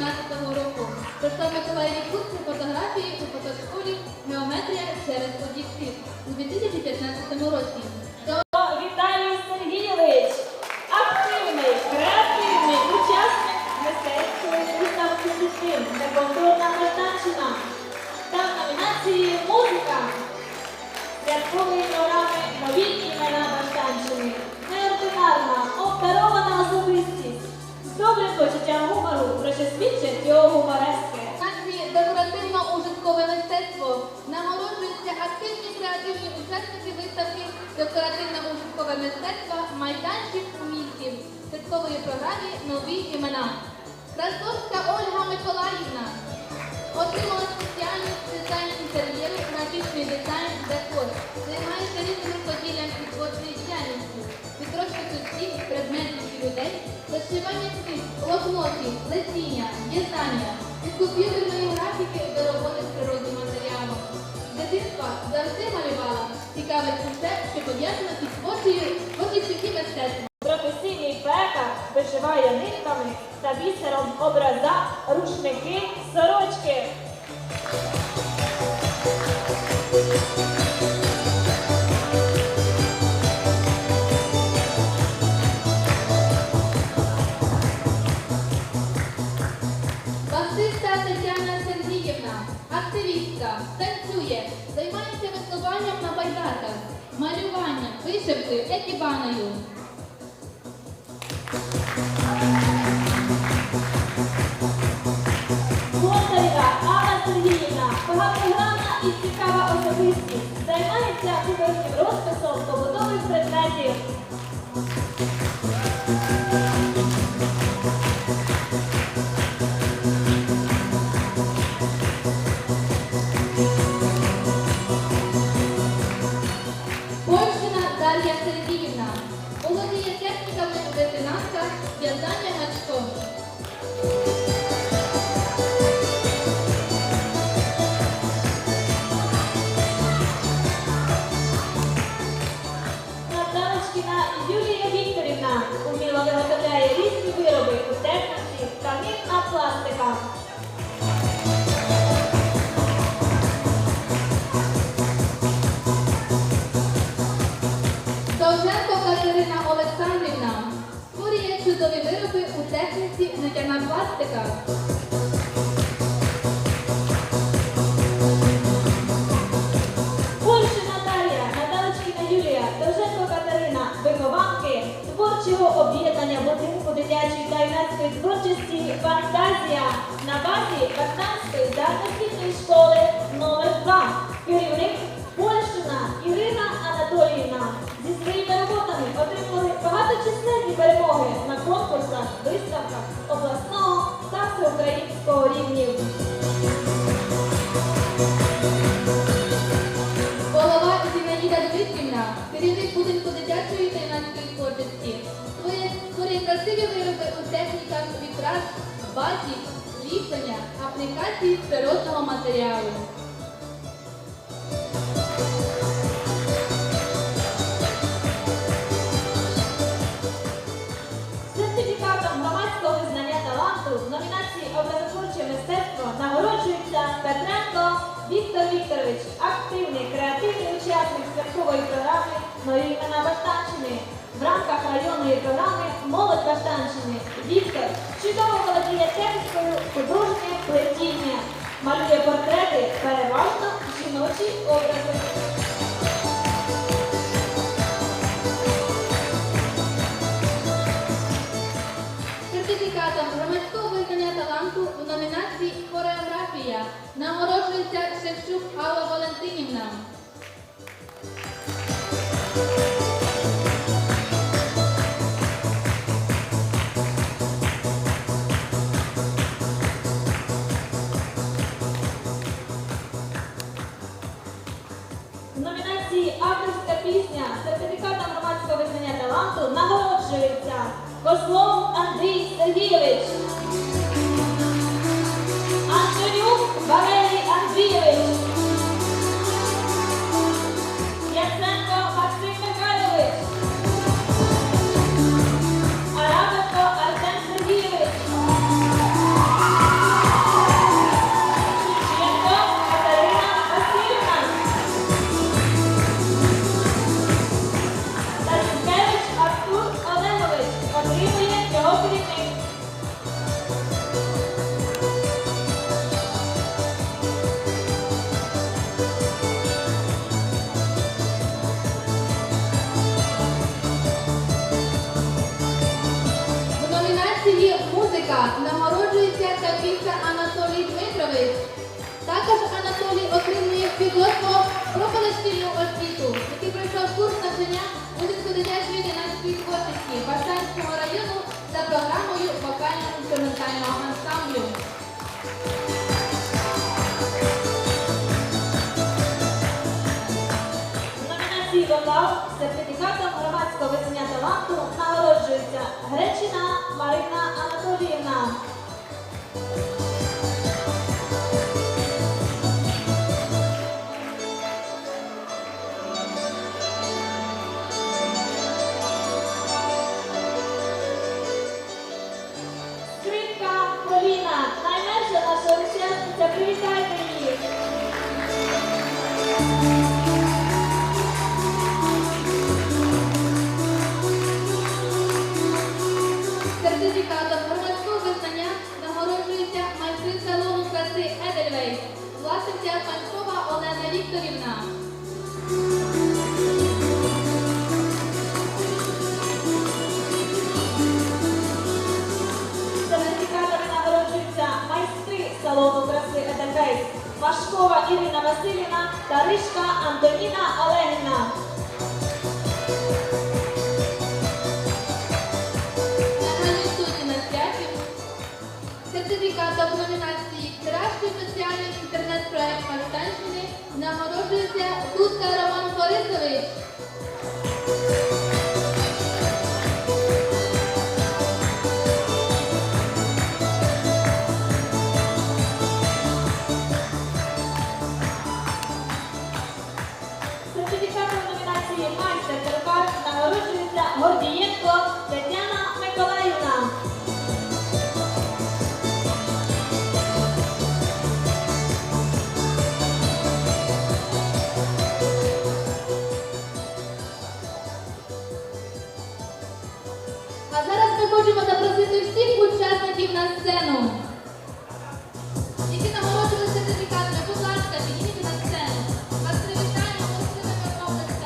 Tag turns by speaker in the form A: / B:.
A: 2012 року. Пройшла в Миколаєві курси фотографії у фотошколі «Геометрія через об'єктив» у 2015 році.
B: Віталій Сергійович, активний, креативний учасник мистецької виставки дитин та культурна Братанщина та номінації Музика святкової програми Нові добрим почуттям гумору, про що свідчить його гуморески.
A: Акції декоративно-ужиткове мистецтво нагороджуються активні креативні учасники виставки декоративно-ужиткове мистецтво майданчик умільців святкової програмі Нові імена. Красовська Ольга Миколаївна отримала спеціальність дизайн інтер'єру, графічний дизайн, блокнотів, летіння, в'язання, від комп'ютерної графіки до роботи з природним матеріалом. Дитинства завжди малювала. Цікавить усе, що пов'язано із творчою творчістю і.
B: Професійний пекар вишиває нитками та бісером образа, рушники, сорочки.
A: Байдарках, малювання, вишивки, екібаною.
B: Бондарєва Анна Сергіївна, багатогранна і цікава особистість. Займається художнім розписом побутових предметів.
A: Нитяна пластика.
B: Польща Наталія, Наталочкіна Юлія, Довженко Катерина, вихованки творчого об'єднання будинку дитячої та юнацької творчості Фантазія на базі Бахтанської загальноосвітньої школи номер 2 Керівник Польщина Ірина Анатоліївна отримали багаточисленні перемоги на конкурсах, виставках обласного та всеукраїнського рівнів.
A: Голова Зінаїда Дмитрівна, керівник будинку дитячої та юнацької творчості, створює, красиві вироби у техніках вітраж, батік, ліплення, аплікації з природного матеріалу.
B: Учасник програми Нові імена Баштанщини в рамках районної програми Молодь Баштанщини. Віктор чудово володіє технікою художнє плетіння, малює портрети, переважно жіночі образи.
A: Нагороджується
B: Козлов Андрій Сергійович. Антонюк Валерій
A: нагороджується Капіця Анатолій Дмитрович. Також Анатолій отримує підготовку про позашкільну освіту, який пройшов курс навчання будинку дитячої юнацької творчості Баштанського району за програмою вокально-інструментального ансамблю.
B: В номінації сертифікатом громадського визнання таланту нагороджується Гречина Марина Анатоліївна. Привітайте її. Васильівна та Ришка Антоніна Олегівна. Гордієнко Тетяна Миколаївна.
A: А зараз ми хочемо запросити всіх учасників на сцену.